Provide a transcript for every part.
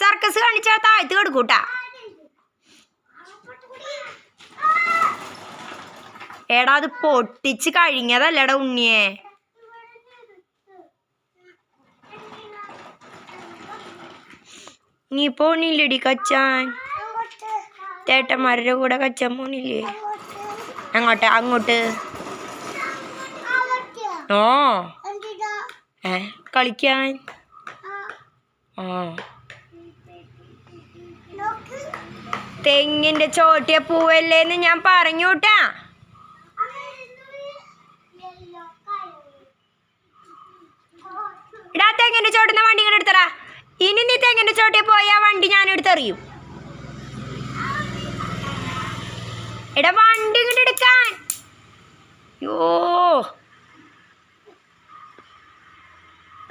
Circus കാണിച്ചാൽ താഴ്ത്ത് കിടക്കൂട്ടാ. എടാ അത് പൊട്ടിച്ച് കഴിഞ്ഞതല്ലടാ ഉണ്ണിയെ. നീ പോണില്ലടി കച്ചാൻ. ചേട്ടന്മാരുടെ കൂടെ കച്ചാൻ പോണില്ലേ? അങ്ങോട്ട് അങ്ങോട്ട്. ഓ. ഏ കളിക്കാൻ. ആ. തെങ്ങിന്റെ ചോട്ടിയ പൂവല്ലേന്ന് ഞാൻ പറഞ്ഞൂട്ടാ. ഇടാ തെങ്ങിന്റെ ചോട്ടുന്ന വണ്ടി ഇങ്ങോട്ട് എടുത്തടാ. ഇനി നീ തെങ്ങിന്റെ ചോട്ടിയ പോയാ വണ്ടി ഞാൻ എടുത്തെറിയും. എടാ വണ്ടി ഇങ്ങോട്ട് എടുക്കാൻ. യോ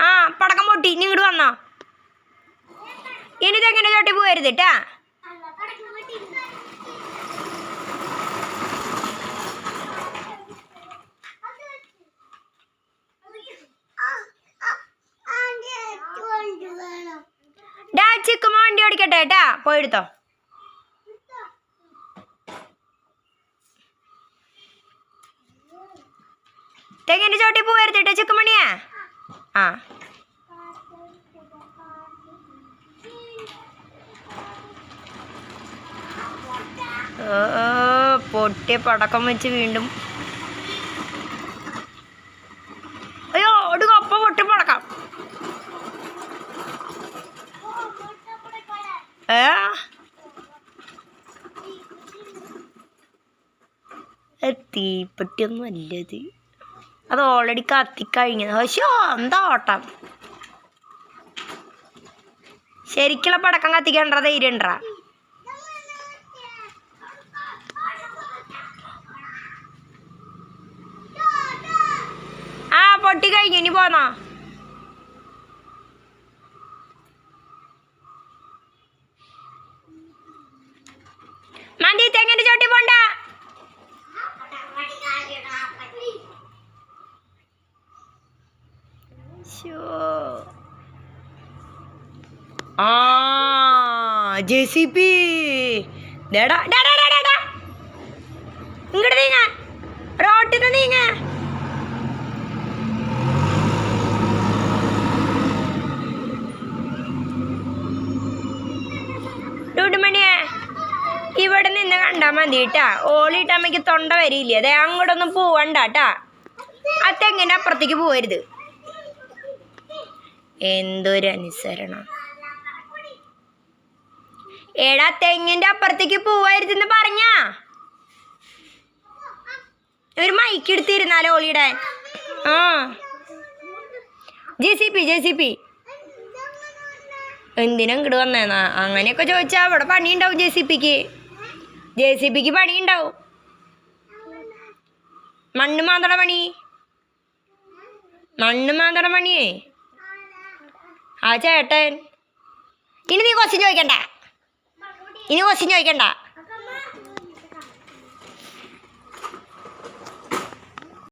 ആ പടക്കം പൊട്ടി. നീ ഇങ്ങോട്ട് വന്നോ. ഇനി തെങ്ങിന്റെ ചോട്ടി പോകരുത് കേട്ടാ ചിക്കുമ്മ ഏട്ടാ പോയെടുത്തോ തെങ്ങിന്റെ ചോട്ടി പോകരുത് കേട്ടോ ചിക്കുമണിയാ? ആ. പൊട്ടിയ പടക്കം വെച്ച് വീണ്ടും അയ്യോ ഒരു കപ്പ പൊട്ടി പടക്കാം ഏ അത് തീപ്പെട്ടിയൊന്നും അല്ലത് അത് ഓൾറെഡി കത്തിക്കഴിഞ്ഞത് പക്ഷേ എന്താ ഓട്ടം? ശരിക്കുള്ള പടക്കം കത്തിക്കേണ്ട ധൈര്യം ആ പൊട്ടി കഴിഞ്ഞു. ഇനി പോന്നോ? മന്തി തെങ്ങിന്റെ ചോട്ടി പോണ്ട. ആ ജെ സി പി ഇങ്ങോട്ട് നീങ്ങ. റോട്ടിൽ നിന്ന് നീങ്ങ. ഡൂഡുമണിയെ. ഇവിടെ നിന്ന് കണ്ടാ മതി കേട്ടാ ഓളിട്ടമ്മയ്ക്ക് തൊണ്ട വരില്ലേ അതെ അങ്ങോട്ടൊന്നും പോവണ്ട കേട്ടാ ആ തെങ്ങിന്റെ അപ്പുറത്തേക്ക് പോവരുത്? എന്തൊരു അനുസരണം. എടാ തെങ്ങിന്റെ അപ്പുറത്തേക്ക് പോവരുതെന്ന് പറഞ്ഞാ? ഒരു മൈക്ക് എടുത്തിരുന്നാലോ ഓളിയിടാൻ ആ. J C B J C B. എന്തിനാ ഇങ്ങോട്ട് വന്നേന്നാ അങ്ങനെയൊക്കെ ചോദിച്ചാ അവിടെ പണിയുണ്ടാവും ജെ സി പിക്ക്. ജെ സി ബിക്ക് പണിയുണ്ടാവും. മണ്ണ് മാന്തട പണി. മണ്ണ് മാന്തട പണിയേ. ആ ചേട്ടൻ. ഇനി നീ ക്വസ്റ്റ്യൻ ചോദിക്കണ്ട. ഇനി ക്വസ്റ്റ്യൻ ചോദിക്കണ്ട.